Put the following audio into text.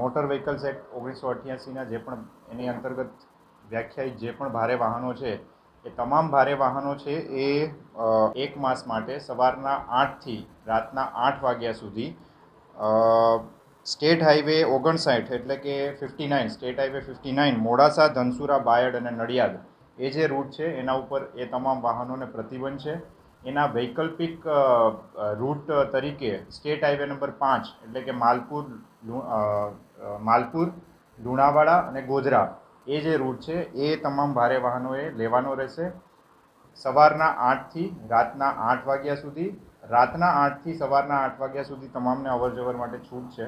Motor vehicles act ઓગણીસો અઠ્યાસીના જે પણ એની અંતર્ગત વ્યાખ્યાયિત જે પણ ભારે વાહનો છે, એ તમામ ભારે વાહનો છે એ એક માસ માટે સવારના આઠથી રાતના આઠ વાગ્યા સુધી સ્ટેટ હાઈવે ઓગણસાઠ એટલે કે fifty nine, state highway fifty nine, Modasa, Dhansura, Bayad અને નડિયાદ, એ જે રૂટ છે એના ઉપર એ તમામ વાહનોને પ્રતિબંધ છે. એના વૈકલ્પિક રૂટ તરીકે સ્ટેટ હાઈવે નંબર પાંચ, એટલે કે માલપુર માલપુર, લુણાવાડા અને ગોધરા, એ જે રૂટ છે, એ તમામ ભારે વાહનોએ લેવાનો રહેશે. સવારના આઠથી રાતના આઠ વાગ્યા સુધી, રાતના આઠથી સવારના આઠ વાગ્યા સુધી તમામને અવર જવર માટે છૂટ છે.